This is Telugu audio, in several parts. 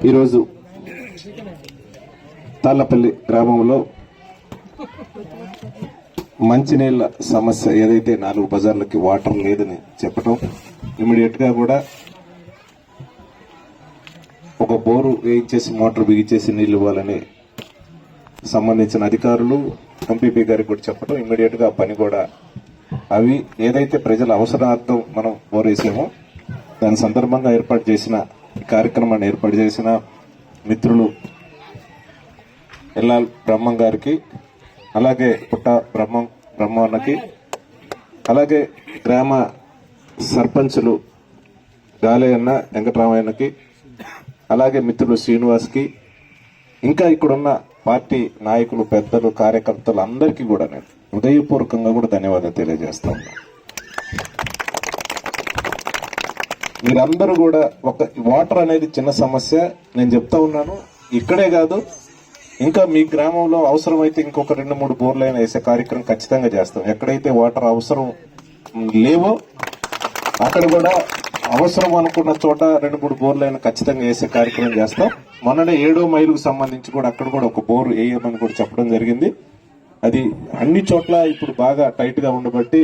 ఈరోజు తాళ్ళపల్లి గ్రామంలో మంచినీళ్ళ సమస్య ఏదైతే నాలుగు బజార్లకి వాటర్ లేదని చెప్పటం ఇమీడియట్గా కూడా ఒక బోరు వేయించేసి మోటార్ బిగించేసి నీళ్ళు ఇవ్వాలని సంబంధించిన అధికారులు ఎంపీపీ గారికి కూడా చెప్పడం ఇమీడియట్గా పని కూడా అవి ఏదైతే ప్రజల అవసరార్థం మనం బోరేసామో దాని సందర్భంగా ఏర్పాటు చేసిన ఈ కార్యక్రమాన్ని ఏర్పాటు చేసిన మిత్రులు ఎల్లాల్ బ్రహ్మం గారికి అలాగే పుట్ట బ్రహ్మం బ్రహ్మన్నకి అలాగే గ్రామ సర్పంచులు గాలేయన్న వెంకటరామయ్యకి అలాగే మిత్రులు శ్రీనివాస్కి ఇంకా ఇక్కడున్న పార్టీ నాయకులు పెద్దలు కార్యకర్తలు అందరికీ కూడా నేను హృదయపూర్వకంగా కూడా ధన్యవాదాలు తెలియజేస్తా ఉన్నా మీరందరూ కూడా ఒక వాటర్ అనేది చిన్న సమస్య. నేను చెప్తా ఉన్నాను ఇక్కడే కాదు ఇంకా మీ గ్రామంలో అవసరమైతే ఇంకొక రెండు మూడు బోర్లు అయినా వేసే కార్యక్రమం ఖచ్చితంగా చేస్తాం. ఎక్కడైతే వాటర్ అవసరం లేవో అక్కడ కూడా అవసరం అనుకున్న చోట రెండు మూడు బోర్లు అయినా ఖచ్చితంగా వేసే కార్యక్రమం చేస్తాం. మొన్ననే ఏడో మైలుకు సంబంధించి కూడా అక్కడ కూడా ఒక బోర్ వేయమని కూడా చెప్పడం జరిగింది. అది అన్ని చోట్ల ఇప్పుడు బాగా టైట్గా ఉండబట్టి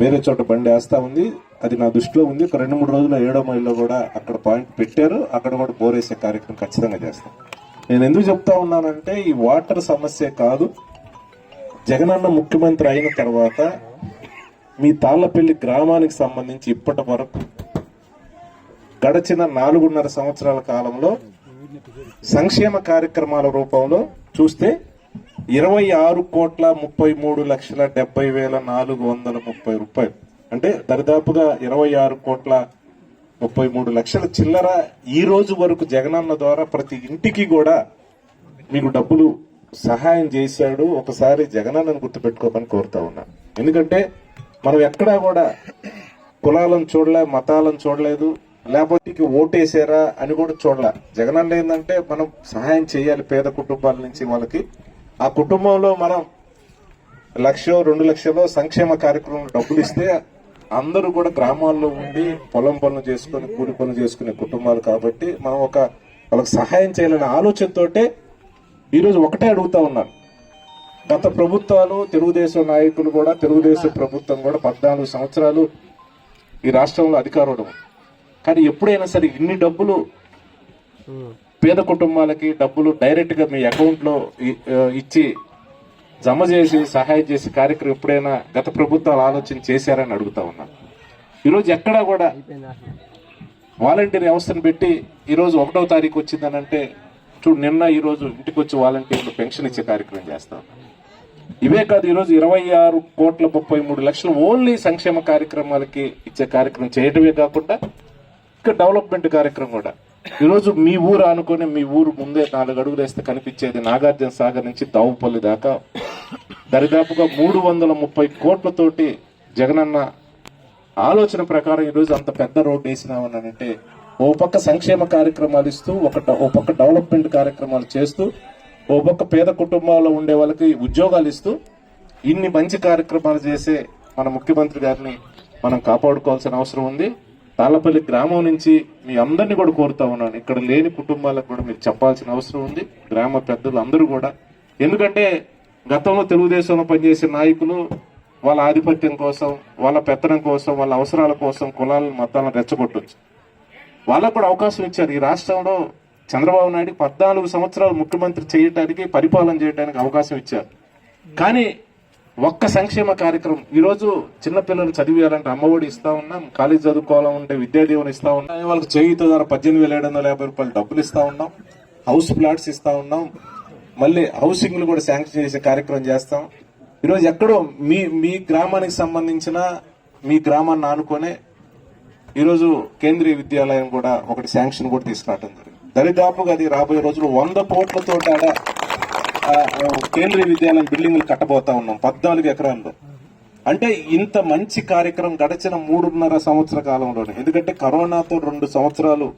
వేరే చోట బండి వేస్తూ ఉంది. అది నా దృష్టిలో ఉంది. ఒక రెండు మూడు రోజుల ఏడో మైల్లో కూడా అక్కడ పాయింట్ పెట్టారు. అక్కడ కూడా బోర్ వేసే కార్యక్రమం ఖచ్చితంగా చేస్తాం. నేను ఎందుకు చెప్తా ఉన్నానంటే ఈ వాటర్ సమస్య కాదు. జగనన్న ముఖ్యమంత్రి అయిన తర్వాత మీ తాళ్ళపల్లి గ్రామానికి సంబంధించి ఇప్పటి వరకు గడచిన నాలుగున్నర సంవత్సరాల కాలంలో సంక్షేమ కార్యక్రమాల రూపంలో చూస్తే ఇరవై ఆరు కోట్ల ముప్పై మూడు లక్షల డెబ్బై వేల నాలుగు వందల ముప్పై రూపాయలు. అంటే దరిదాపుగా ఇరవై ఆరు కోట్ల ముప్పై మూడు లక్షల చిల్లర ఈ రోజు వరకు జగనన్న ద్వారా ప్రతి ఇంటికి కూడా మీకు డబ్బులు సహాయం చేశాడు. ఒకసారి జగనన్నను గుర్తుపెట్టుకోమని కోరుతా ఉన్నాను ఎందుకంటే మనం ఎక్కడా కూడా కులాలను చూడలే మతాలను చూడలేదు. లేకపోతే ఇక ఓటేసారా అని కూడా చూడలే. జగనన్న ఏంటంటే మనం సహాయం చేయాలి పేద కుటుంబాల నుంచి వాళ్ళకి. ఆ కుటుంబంలో మనం లక్షో రెండు లక్షలో సంక్షేమ కార్యక్రమం డబ్బులు ఇస్తే అందరూ కూడా గ్రామాల్లో ఉండి పొలం పనులు చేసుకుని కూలి పనులు చేసుకునే కుటుంబాలు కాబట్టి మనం ఒక వాళ్ళకి సహాయం చేయాలనే ఆలోచనతోటే ఈరోజు ఒకటే అడుగుతా ఉన్నాను. గత ప్రభుత్వాలు తెలుగుదేశం నాయకులు కూడా తెలుగుదేశం ప్రభుత్వం కూడా పద్నాలుగు సంవత్సరాలు ఈ రాష్ట్రంలో అధికారం కానీ ఎప్పుడైనా సరే ఇన్ని డబ్బులు పేద కుటుంబాలకి డబ్బులు డైరెక్ట్గా మీ అకౌంట్లో ఇచ్చి జమ చేసి సహాయం చేసే కార్యక్రమం ఎప్పుడైనా గత ప్రభుత్వాలు ఆలోచన చేశారని అడుగుతా ఉన్నా. ఈరోజు ఎక్కడా కూడా వాలంటీర్ వ్యవస్థను పెట్టి ఈరోజు ఒకటో తారీఖు వచ్చిందనంటే చూడు నిన్న ఈరోజు ఇంటికి వచ్చి వాలంటీర్లు పెన్షన్ ఇచ్చే కార్యక్రమం చేస్తాం ఇవే కాదు ఈరోజు ఇరవై ఆరు కోట్ల ముప్పై మూడు లక్షలు ఓన్లీ సంక్షేమ కార్యక్రమాలకి ఇచ్చే కార్యక్రమం చేయటమే కాకుండా ఇంకా డెవలప్మెంట్ కార్యక్రమం కూడా. ఈరోజు మీ ఊరు అనుకుని మీ ఊరు ముందే నాలుగు అడుగులు వేస్తే కనిపించేది నాగార్జున సాగర్ నుంచి దావుపల్లి దాకా. దరిదాపుగా మూడు వందల ముప్పై కోట్లతోటి జగనన్న ఆలోచన ప్రకారం ఈరోజు అంత పెద్ద రోడ్డు వేసినామనంటే ఓ పక్క సంక్షేమ కార్యక్రమాలు ఇస్తూ ఒక ఓ పక్క డెవలప్మెంట్ కార్యక్రమాలు చేస్తూ ఓ పక్క పేద కుటుంబాల్లో ఉండే వాళ్ళకి ఉద్యోగాలు ఇస్తూ ఇన్ని మంచి కార్యక్రమాలు చేసే మన ముఖ్యమంత్రి గారిని మనం కాపాడుకోవాల్సిన అవసరం ఉంది. తాళ్ళపల్లి గ్రామం నుంచి మీ అందరినీ కూడా కోరుతా ఉన్నాను. ఇక్కడ లేని కుటుంబాలకు కూడా మీరు చెప్పాల్సిన అవసరం ఉంది. గ్రామ పెద్దలు అందరూ కూడా. ఎందుకంటే గతంలో తెలుగుదేశంలో పనిచేసే నాయకులు వాళ్ళ ఆధిపత్యం కోసం వాళ్ళ పెత్తనం కోసం వాళ్ళ అవసరాల కోసం కులాలను మతాలను రెచ్చగొట్టచ్చు. వాళ్ళకు కూడా అవకాశం ఇచ్చారు. ఈ రాష్ట్రంలో చంద్రబాబు నాయుడు పద్నాలుగు సంవత్సరాలు ముఖ్యమంత్రి చేయటానికి పరిపాలన చేయడానికి అవకాశం ఇచ్చారు. కానీ ఒక్క సంక్షేమ కార్యక్రమం. ఈరోజు చిన్నపిల్లలు చదివేయాలంటే అమ్మఒడి ఇస్తా ఉన్నాం కాలేజ్ చదువుకోవాలంటే విద్యా దీవెన ఇస్తా ఉన్నాం. వాళ్ళకి చేయుత ద్వారా పద్దెనిమిది వేల ఏడు వందల యాభై రూపాయలు డబ్బులు ఇస్తా ఉన్నాం హౌస్ ప్లాట్స్ ఇస్తా ఉన్నాం మళ్ళీ హౌసింగ్లు కూడా శాంక్షన్ చేసే కార్యక్రమం చేస్తాం. ఈరోజు ఎక్కడో మీ మీ గ్రామానికి సంబంధించిన మీ గ్రామాన్ని ఆనుకొనే ఈరోజు కేంద్రీయ విద్యాలయం కూడా ఒకటి శాంక్షన్ కూడా తీసుకురావడం జరిగింది. దరిదాపుగా అది రాబోయే రోజులు వంద కోట్లతో ఆడ కేంద్రీయ విద్యాలయం బిల్డింగ్లు కట్టబోతా ఉన్నాం పద్నాలుగు ఎకరాల్లో. అంటే ఇంత మంచి కార్యక్రమం గడిచిన మూడున్నర సంవత్సర కాలంలోనే ఎందుకంటే కరోనాతో రెండు సంవత్సరాలు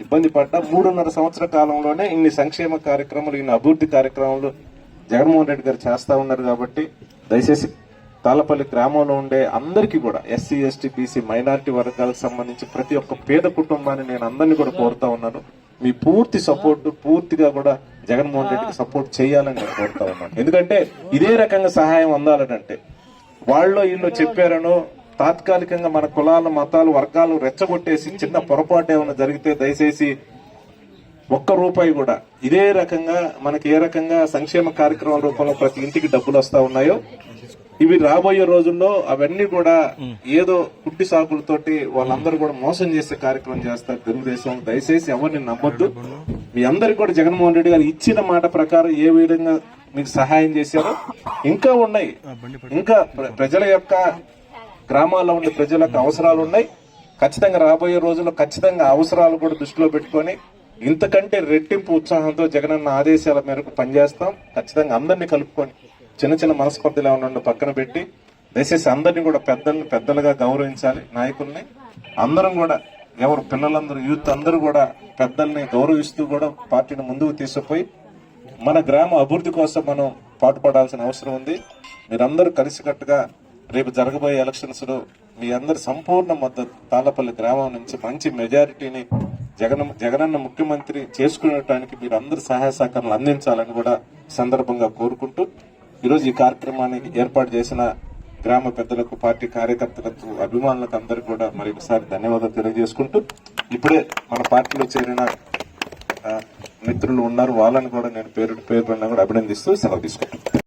ఇబ్బంది పడ్డా మూడున్నర సంవత్సర కాలంలోనే ఇన్ని సంక్షేమ కార్యక్రమాలు ఇన్ని అభివృద్ధి కార్యక్రమాలు జగన్మోహన్ రెడ్డి గారు చేస్తా ఉన్నారు కాబట్టి దయచేసి తాళపల్లి గ్రామంలో ఉండే అందరికీ కూడా ఎస్సీ ఎస్టీ బీసీ మైనారిటీ వర్గాలకు సంబంధించి ప్రతి ఒక్క పేద కుటుంబాన్ని నేను అందరినీ కూడా కోరుతా ఉన్నాను. మీ పూర్తి సపోర్ట్ పూర్తిగా కూడా జగన్మోహన్ రెడ్డికి సపోర్ట్ చేయాలని నేను కోరుతా ఉన్నాను. ఎందుకంటే ఇదే రకంగా సహాయం అందాలనంటే వాళ్ళు వీళ్ళు చెప్పారనో తాత్కాలికంగా మన కులాలు మతాలు వర్గాలు రెచ్చగొట్టేసి చిన్న పొరపాటు ఏమైనా జరిగితే దయచేసి ఒక్క రూపాయి కూడా ఇదే రకంగా మనకి ఏ రకంగా సంక్షేమ కార్యక్రమాల రూపంలో ప్రతి ఇంటికి డబ్బులు వస్తా ఉన్నాయో ఇవి రాబోయే రోజుల్లో అవన్నీ కూడా ఏదో కుట్టి సాకులతోటి వాళ్ళందరూ కూడా మోసం చేసే కార్యక్రమం చేస్తారు తెలుగుదేశం. దయచేసి ఎవరిని నమ్మొద్దు. మీ అందరికి కూడా జగన్మోహన్ రెడ్డి గారు ఇచ్చిన మాట ప్రకారం ఏ విధంగా మీకు సహాయం చేశారో ఇంకా ఉన్నాయి. ఇంకా ప్ర- ప్రజల యొక్క గ్రామాల్లో ఉండే ప్రజల యొక్క అవసరాలు ఉన్నాయి. ఖచ్చితంగా రాబోయే రోజుల్లో ఖచ్చితంగా అవసరాలు కూడా దృష్టిలో పెట్టుకొని ఇంతకంటే రెట్టింపు ఉత్సాహంతో జగనన్న ఆదేశాల మేరకు పనిచేస్తాం. ఖచ్చితంగా అందరినీ కలుపుకొని చిన్న చిన్న మనస్పర్ధలు ఏమన్నా పక్కన పెట్టి దయచేసి అందరినీ కూడా పెద్దల్ని పెద్దలుగా గౌరవించాలి నాయకుల్ని. అందరం కూడా ఎవరు పిల్లలందరూ యూత్ అందరూ కూడా పెద్దల్ని గౌరవిస్తూ కూడా పార్టీని ముందుకు తీసుకుపోయి మన గ్రామ అభివృద్ధి కోసం మనం పాటుపడాల్సిన అవసరం ఉంది. మీరందరూ కలిసికట్టుగా రేపు జరగబోయే ఎలక్షన్స్లో మీ అందరి సంపూర్ణ మద్దతు తాళ్ళపల్లి గ్రామం నుంచి మంచి మెజారిటీని జగన్ జగనన్న ముఖ్యమంత్రి చేసుకునేటానికి మీరు అందరు సహాయ సహకారాలు అందించాలని కూడా సందర్భంగా కోరుకుంటూ ఈరోజు ఈ కార్యక్రమాన్ని ఏర్పాటు చేసిన గ్రామ పెద్దలకు పార్టీ కార్యకర్తలకు అభిమానులకు అందరు కూడా మరి ఒకసారి ధన్యవాదాలు తెలియజేసుకుంటూ ఇప్పుడే మన పార్టీలో చేరిన మిత్రులు ఉన్నారు. వాళ్ళని కూడా నేను పేరు పేరు కూడా అభినందిస్తూ సెలవు తీసుకుంటాను